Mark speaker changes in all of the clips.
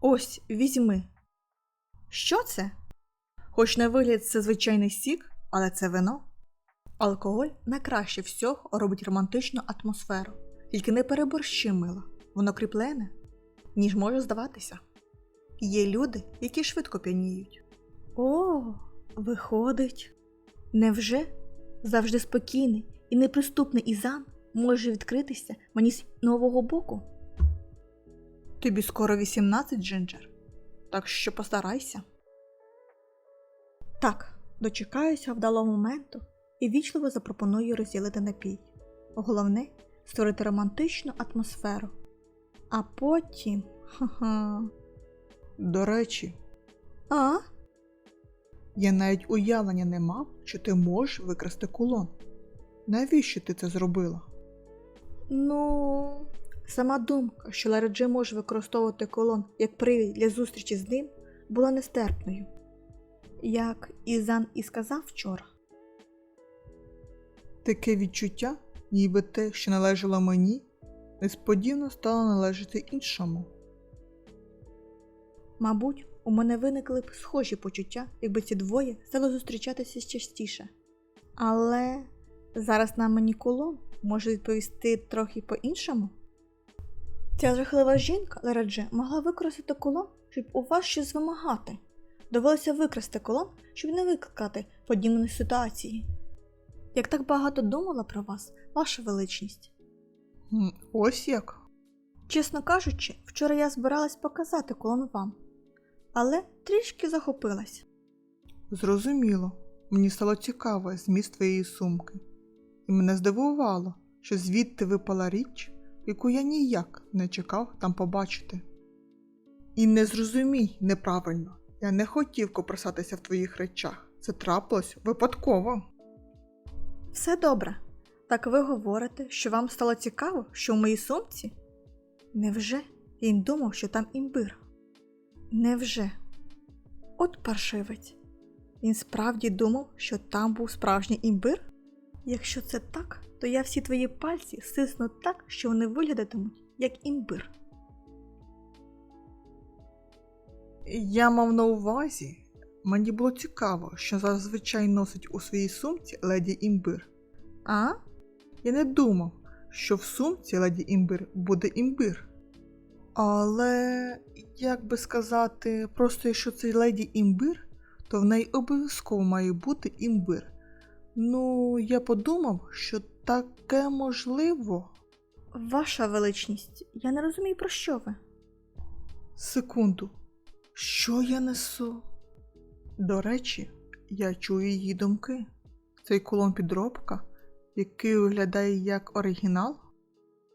Speaker 1: Ось, візьми. Що це? Хоч на вигляд це звичайний сік, але це вино. Алкоголь найкраще всього робить романтичну атмосферу. Тільки не переборщи мило, воно кріплене, ніж може здаватися. Є люди, які швидко п'яніють. О, виходить. Невже завжди спокійний і неприступний Ізан може відкритися мені з нового боку? Тобі скоро 18, Джинджер, так що постарайся. Так, дочекаюся вдалого моменту і вічливо запропоную розділити напій. Головне створити романтичну атмосферу. А потім. Ха-ха.
Speaker 2: До речі,
Speaker 1: А?
Speaker 2: я навіть уявлення не мав, що ти можеш викрасти кулон. Навіщо ти це зробила?
Speaker 1: Ну, сама думка, що Лараджи може використовувати колон як привід для зустрічі з ним, була нестерпною. Як Ізан і сказав вчора.
Speaker 2: Таке відчуття, ніби те, що належало мені, несподівано стало належати іншому.
Speaker 1: Мабуть, у мене виникли б схожі почуття, якби ці двоє стали зустрічатися частіше. Але зараз на мені колон може відповісти трохи по-іншому. Ця жахлива жінка, Лерадже, могла використати колон, щоб у вас щось вимагати. Довелося викрасти колон, щоб не викликати подібної ситуації. Як так багато думала про вас, ваша величність.
Speaker 2: Ось як.
Speaker 1: Чесно кажучи, вчора я збиралась показати колон вам, але трішки захопилась.
Speaker 2: Зрозуміло, мені стало цікаво зміст твоєї сумки, і мене здивувало, що звідти випала річ, яку я ніяк не чекав там побачити. І не зрозумій неправильно, я не хотів копросатися в твоїх речах. Це трапилось випадково.
Speaker 1: Все добре. Так ви говорите, що вам стало цікаво, що в моїй сумці? Невже він думав, що там імбир? Невже? От паршивець. Він справді думав, що там був справжній імбир? Якщо це так, то я всі твої пальці стисну так, що вони виглядатимуть як імбир.
Speaker 2: Я мав на увазі, мені було цікаво, що зазвичай носить у своїй сумці леді імбир.
Speaker 1: А?
Speaker 2: Я не думав, що в сумці леді імбир буде імбир. Але, як би сказати, просто якщо це леді імбир, то в неї обов'язково має бути імбир. Ну, я подумав, що таке можливо.
Speaker 1: Ваша величність, я не розумію, про що ви.
Speaker 2: Секунду, що я несу? До речі, я чую її думки. Цей колон підробка, який виглядає як оригінал,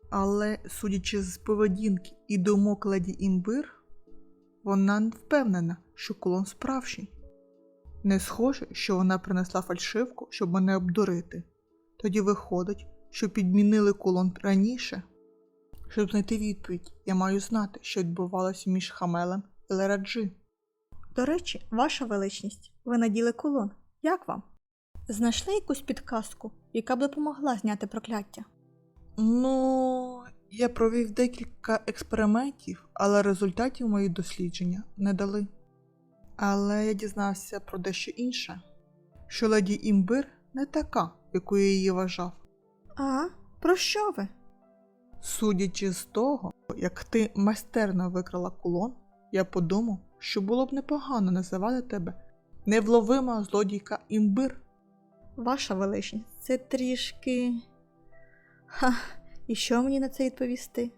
Speaker 2: але, судячи з поведінки і думок леді імбир, вона не впевнена, що колон справжній. Не схоже, що вона принесла фальшивку, щоб мене обдурити. Тоді виходить, що підмінили колон раніше. Щоб знайти відповідь, я маю знати, що відбувалося між Хамелем і Лераджи.
Speaker 1: До речі, ваша величність, ви наділи колон. Як вам? Знайшли якусь підказку, яка б допомогла зняти прокляття?
Speaker 2: Ну, я провів декілька експериментів, але результатів мої дослідження не дали. Але я дізнався про дещо інше, що леді імбир не така, якою її вважав.
Speaker 1: А, про що ви?
Speaker 2: Судячи з того, як ти майстерно викрала кулон, я подумав, що було б непогано називати тебе невловима злодійка імбир.
Speaker 1: Ваша величність, це трішки. Ха, і що мені на це відповісти?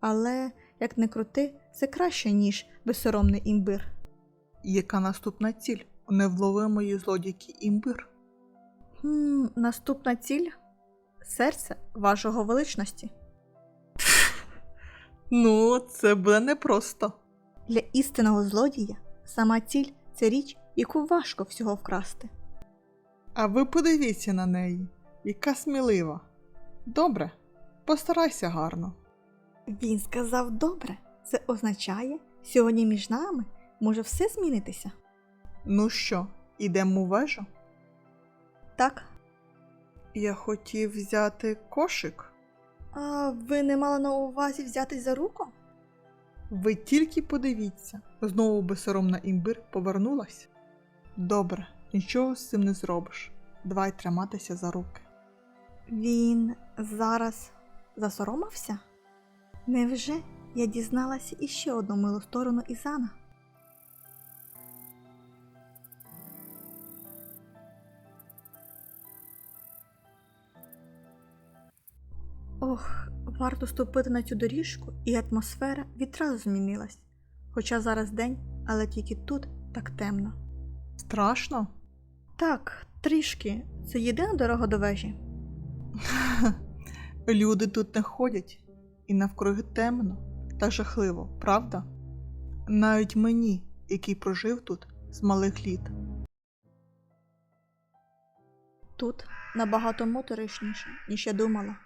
Speaker 1: Але, як не крути, це краще, ніж безсоромний імбир.
Speaker 2: Яка наступна ціль у невловимої злодійки імбир?
Speaker 1: Наступна ціль серце вашого величності.
Speaker 2: Ну, це буде непросто.
Speaker 1: Для істинного злодія сама ціль це річ, яку важко всього вкрасти.
Speaker 2: А ви подивіться на неї, яка смілива. Добре, постарайся гарно.
Speaker 1: Він сказав добре. Це означає, сьогодні між нами може все змінитися.
Speaker 2: Ну що, ідемо у вежу?
Speaker 1: Так,
Speaker 2: Я хотів взяти кошик.
Speaker 1: а ви не мали на увазі взятись за руку?
Speaker 2: Ви тільки подивіться, знову безсоромна імбир повернулась. Добре, нічого з цим не зробиш. Давай триматися за руки.
Speaker 1: Він зараз засоромився? Невже я дізналася іще одну милу сторону Ізана? Ох, варто ступити на цю доріжку, і атмосфера відразу змінилась. Хоча зараз день, але тільки тут так темно.
Speaker 2: Страшно?
Speaker 1: Так, трішки. Це єдина дорога до вежі.
Speaker 2: Люди тут не ходять, і навкруги темно та жахливо, правда? Навіть мені, який прожив тут з малих літ.
Speaker 1: Тут набагато моторошніше, ніж я думала.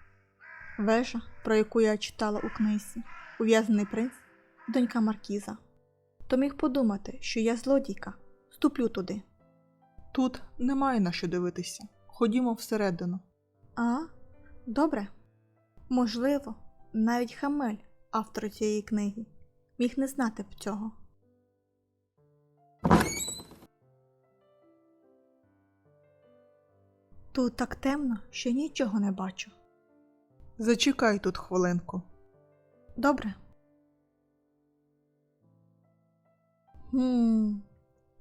Speaker 1: Вежа, про яку я читала у книзі, ув'язаний принц, донька Маркіза. То міг подумати, що я злодійка, ступлю туди.
Speaker 2: Тут немає на що дивитися. Ходімо всередину.
Speaker 1: А, добре. Можливо, навіть Хамель, автор цієї книги, міг не знати б цього. Тут так темно, що нічого не бачу.
Speaker 2: Зачекай тут хвилинку.
Speaker 1: Добре. Хм,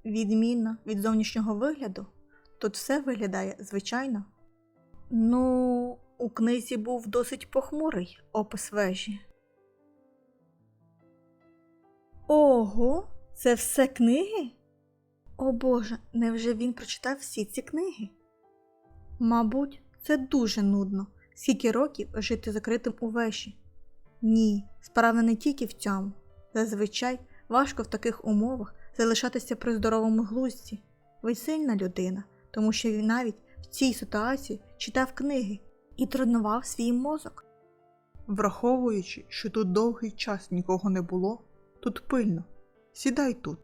Speaker 1: відмінно від зовнішнього вигляду, тут все виглядає звичайно. Ну, у книзі був досить похмурий опис вежі. Ого, це все книги? О Боже, невже він прочитав всі ці книги? Мабуть, це дуже нудно, скільки років жити закритим у вежі. Ні, справа не тільки в цьому. Зазвичай важко в таких умовах залишатися при здоровому глузді. Ви сильна людина, тому що він навіть в цій ситуації читав книги і тренував свій мозок.
Speaker 2: Враховуючи, що тут довгий час нікого не було, тут пильно. Сідай тут.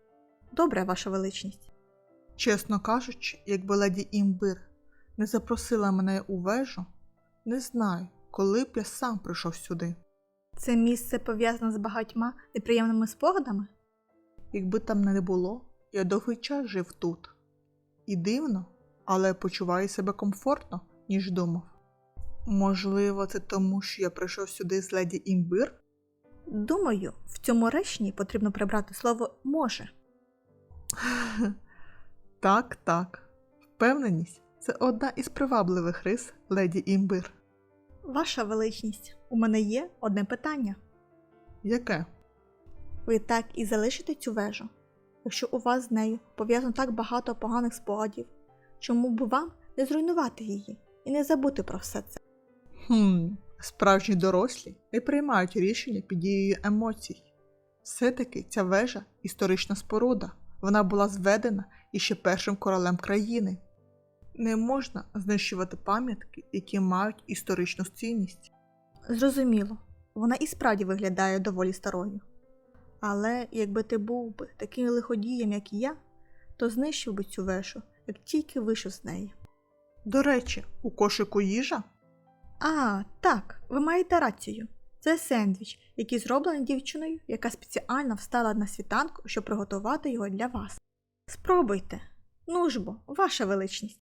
Speaker 1: Добре, ваша величність.
Speaker 2: Чесно кажучи, якби леді імбир не запросила мене у вежу, не знаю, коли б я сам прийшов сюди.
Speaker 1: Це місце пов'язане з багатьма неприємними спогадами?
Speaker 2: Якби там не було, я довгий час жив тут. І дивно, але почуваю себе комфортно, ніж думав. Можливо, це тому, що я прийшов сюди з леді імбир?
Speaker 1: Думаю, в цьому реченні потрібно прибрати слово може.
Speaker 2: Так, так. Впевненість це одна із привабливих рис леді імбир.
Speaker 1: Ваша величність, у мене є одне питання.
Speaker 2: Яке?
Speaker 1: Ви так і залишите цю вежу? Якщо у вас з нею пов'язано так багато поганих спогадів, чому б вам не зруйнувати її і не забути про все це?
Speaker 2: Хм, справжні дорослі не приймають рішення під дією емоцій. Все-таки ця вежа історична споруда. Вона була зведена іще першим королем країни. Не можна знищувати пам'ятки, які мають історичну цінність.
Speaker 1: Зрозуміло, вона і справді виглядає доволі старою. Але якби ти був би таким лиходієм, як і я, то знищив би цю вежу, як тільки вийшов з неї.
Speaker 2: До речі, у кошику їжа
Speaker 1: А, так, ви маєте рацію. Це сендвіч, який зроблений дівчиною, яка спеціально встала на світанку, щоб приготувати його для вас. Спробуйте. Ну ж бо, ваша величність.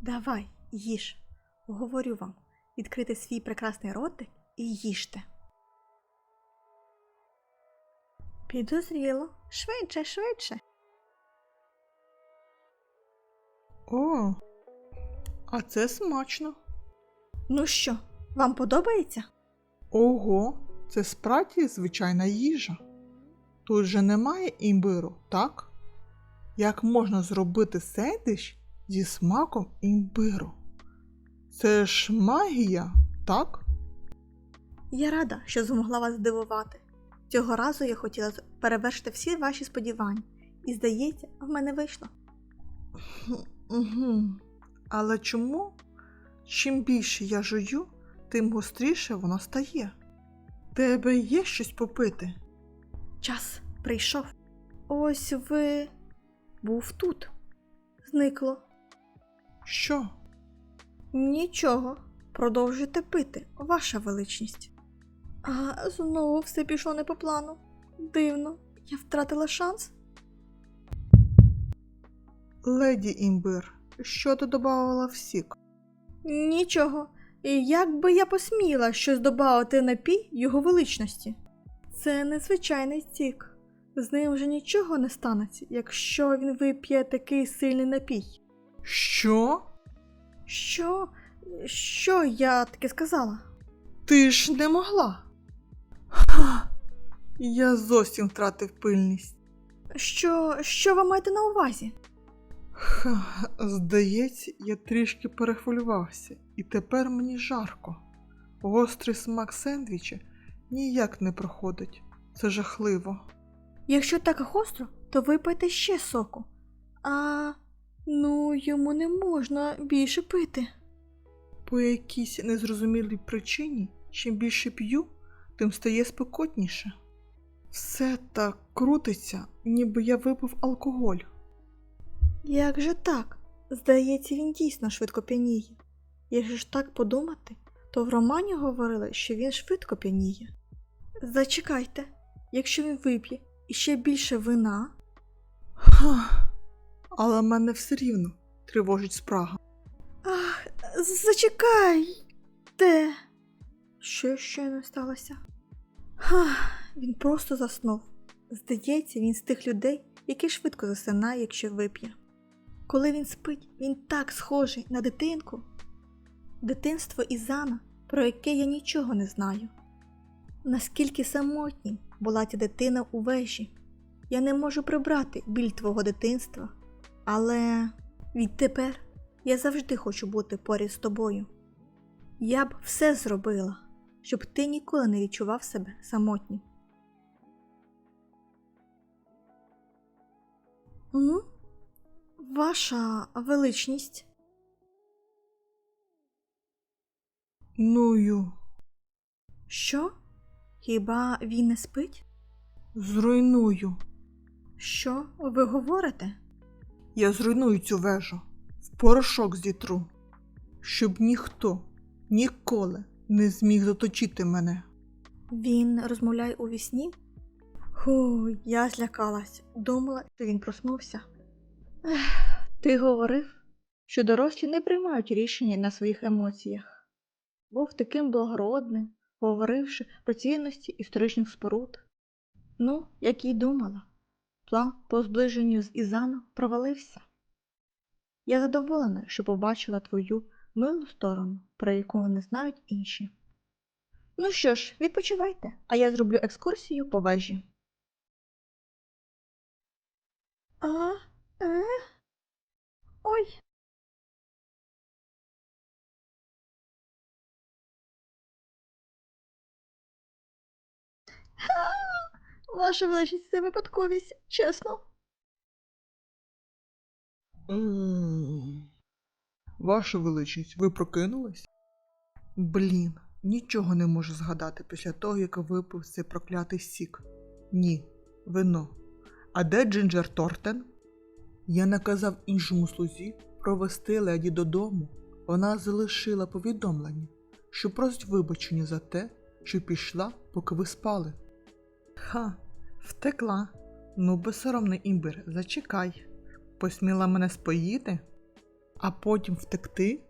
Speaker 1: Давай, їж. Говорю вам, відкрити свій прекрасний ротик і їжте. Підозріло, швидше, швидше.
Speaker 2: О, а це смачно.
Speaker 1: Ну що, вам подобається?
Speaker 2: Ого, це справді звичайна їжа. Тут же немає імбиру, так? Як можна зробити сендвіч зі смаком імбиру? Це ж магія, так?
Speaker 1: Я рада, що змогла вас здивувати. Цього разу я хотіла перевершити всі ваші сподівання, і, здається, в мене вийшло.
Speaker 2: Угу. Але чому? Чим більше я жую, тим гостріше воно стає. Тебе є щось попити?
Speaker 1: Час прийшов. Ось ви був тут. Зникло.
Speaker 2: Що?
Speaker 1: Нічого. Продовжуйте пити, ваша величність. А знову все пішло не по плану. Дивно, я втратила шанс.
Speaker 2: Леді імбир, що ти додавала в сік?
Speaker 1: Нічого. І як би я посміла щось додати напій його величності? Це незвичайний стік. З ним вже нічого не станеться, якщо він вип'є такий сильний напій.
Speaker 2: Що?
Speaker 1: Що? Що я таке сказала?
Speaker 2: Ти ж не могла. Ха, я зовсім втратив пильність.
Speaker 1: Що, що ви маєте на увазі?
Speaker 2: Ха, здається, я трішки перехвилювався, і тепер мені жарко. Гострий смак сендвіча ніяк не проходить. Це жахливо.
Speaker 1: Якщо так гостро, то випийте ще соку. А ну йому не можна більше пити.
Speaker 2: По якійсь незрозумілій причині, чим більше п'ю, тим стає спекотніше. Все так крутиться, ніби я випив алкоголь.
Speaker 1: Як же так? Здається, він дійсно швидко п'яніє. Якщо ж так подумати, то в романі говорили, що він швидко п'яніє. Зачекайте, якщо він вип'є іще більше вина,
Speaker 2: Ха, але мене все рівно тривожить спрага.
Speaker 1: Ах, зачекайте. Що ще не сталося? Ха, він просто заснув. Здається, він з тих людей, які швидко засинає, якщо вип'є. Коли він спить, він так схожий на дитинку. Дитинство Ізана, про яке я нічого не знаю. Наскільки самотнім була ця дитина у вежі. Я не можу прибрати біль твого дитинства, але відтепер я завжди хочу бути поряд з тобою. Я б все зробила, щоб ти ніколи не відчував себе самотнім. М? Ваша величність.
Speaker 2: Ну-ю,
Speaker 1: Що? Хіба він не спить?
Speaker 2: зруйную.
Speaker 1: Що ви говорите?
Speaker 2: Я зруйную цю вежу, в порошок зітру, щоб ніхто ніколи не зміг заточити мене.
Speaker 1: Він розмовляє у вісні? Ху, я злякалась, думала, що він проснувся. Ех, ти говорив, що дорослі не приймають рішення на своїх емоціях. Був таким благородним, говоривши про цінності історичних споруд. Ну, як і думала, план по зближенню з Ізаном провалився. Я задоволена, що побачила твою милу сторону, про яку не знають інші. Ну що ж, відпочивайте, а я зроблю екскурсію по вежі. А, е? Ваша величність, це випадковість, чесно.
Speaker 2: Ваша величність, ви прокинулись? Блін, нічого не можу згадати після того, як випив цей проклятий сік. Ні, вино. А де Джинджер Тортен? Я наказав іншому слузі провести леді додому. Вона залишила повідомлення, що просить вибачення за те, що пішла, поки ви спали. Ха, втекла. Ну, безсоромний імбир, зачекай. Посміла мене споїти, а потім втекти?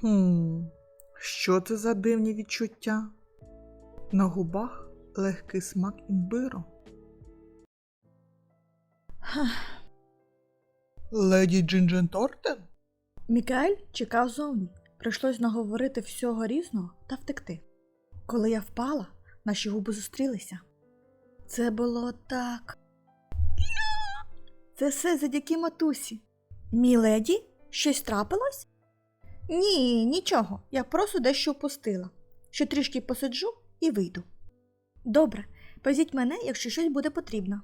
Speaker 2: Хм, що це за дивні відчуття? На губах легкий смак імбиру. Леді Джинджен Тортен?
Speaker 1: Мікаель чекав зовні. Прийшлось наговорити всього різного та втекти. Коли я впала, наші губи зустрілися. Це було так. Це все завдяки матусі. Міледі, щось трапилось? Ні, нічого. Я просто дещо впустила. Ще трішки посиджу і вийду. Добре, повезіть мене, якщо щось буде потрібно.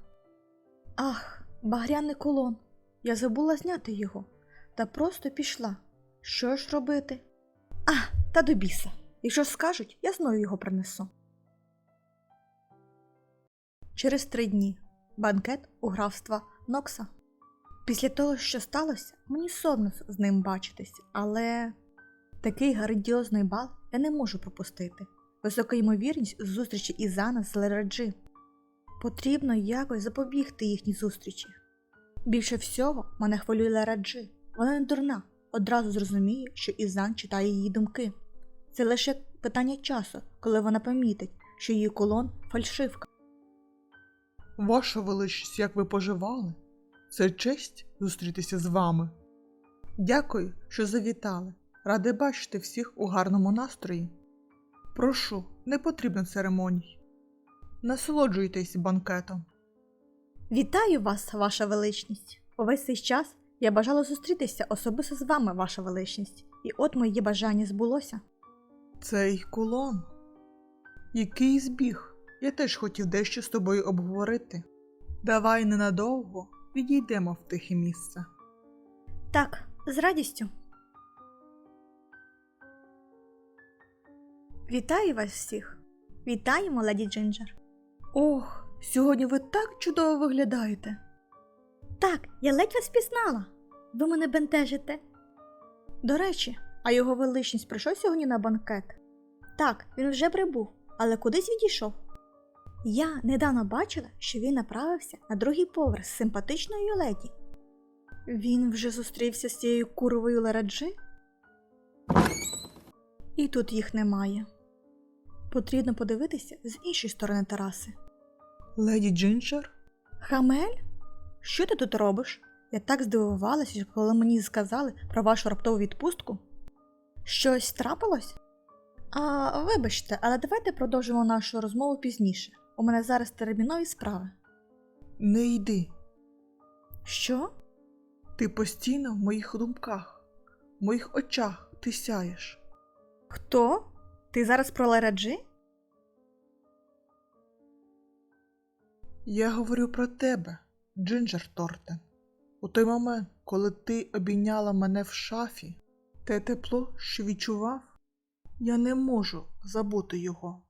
Speaker 1: Ах, багряний кулон. Я забула зняти його та просто пішла. Що ж робити? А, та до біса. Якщо скажуть, я знову його принесу. Через три дні банкет у графства Нокса. Після того, що сталося, мені соромно з ним бачитись, але такий грандіозний бал я не можу пропустити. Висока ймовірність зустрічі Ізана з Лераджи. Потрібно якось запобігти їхній зустрічі. Більше всього мене хвилює Лераджи. Вона не дурна, одразу зрозуміє, що Ізан читає її думки. Це лише питання часу, коли вона помітить, що її колон фальшивка.
Speaker 2: Ваша величність, як ви поживали? Це честь зустрітися з вами. Дякую, що завітали. Радий бачити всіх у гарному настрої. Прошу, не потрібно церемоній. Насолоджуйтесь банкетом.
Speaker 1: Вітаю вас, ваша величність! Увесь цей час я бажала зустрітися особисто з вами, ваша величність, і от моє бажання збулося.
Speaker 2: Цей кулон. Який збіг. Я теж хотів дещо з тобою обговорити. Давай ненадовго відійдемо в тихе місце.
Speaker 1: Так, з радістю. Вітаю вас всіх. Вітаємо, леді Джинджер. Ох, сьогодні ви так чудово виглядаєте. Так, я ледь вас пізнала. Ви мене бентежите. До речі, а його величність прийшов сьогодні на банкет? Так, він вже прибув, але кудись відійшов. Я недавно бачила, що він направився на другий поверх з симпатичною леді. Він вже зустрівся з цією куровою Лараджи? І тут їх немає. Потрібно подивитися з іншої сторони тераси.
Speaker 2: Леді Джинджер?
Speaker 1: Хамель? Що ти тут робиш? Я так здивувалася, коли мені сказали про вашу раптову відпустку. Щось трапилось? А, вибачте, але давайте продовжимо нашу розмову пізніше. У мене зараз термінові справи.
Speaker 2: Не йди.
Speaker 1: Що?
Speaker 2: Ти постійно в моїх думках, в моїх очах ти сяєш.
Speaker 1: Хто? Ти зараз про Лараджи?
Speaker 2: Я говорю про тебе, Джинджер Тортен. У той момент, коли ти обійняла мене в шафі, те тепло, що відчував, я не можу забути його.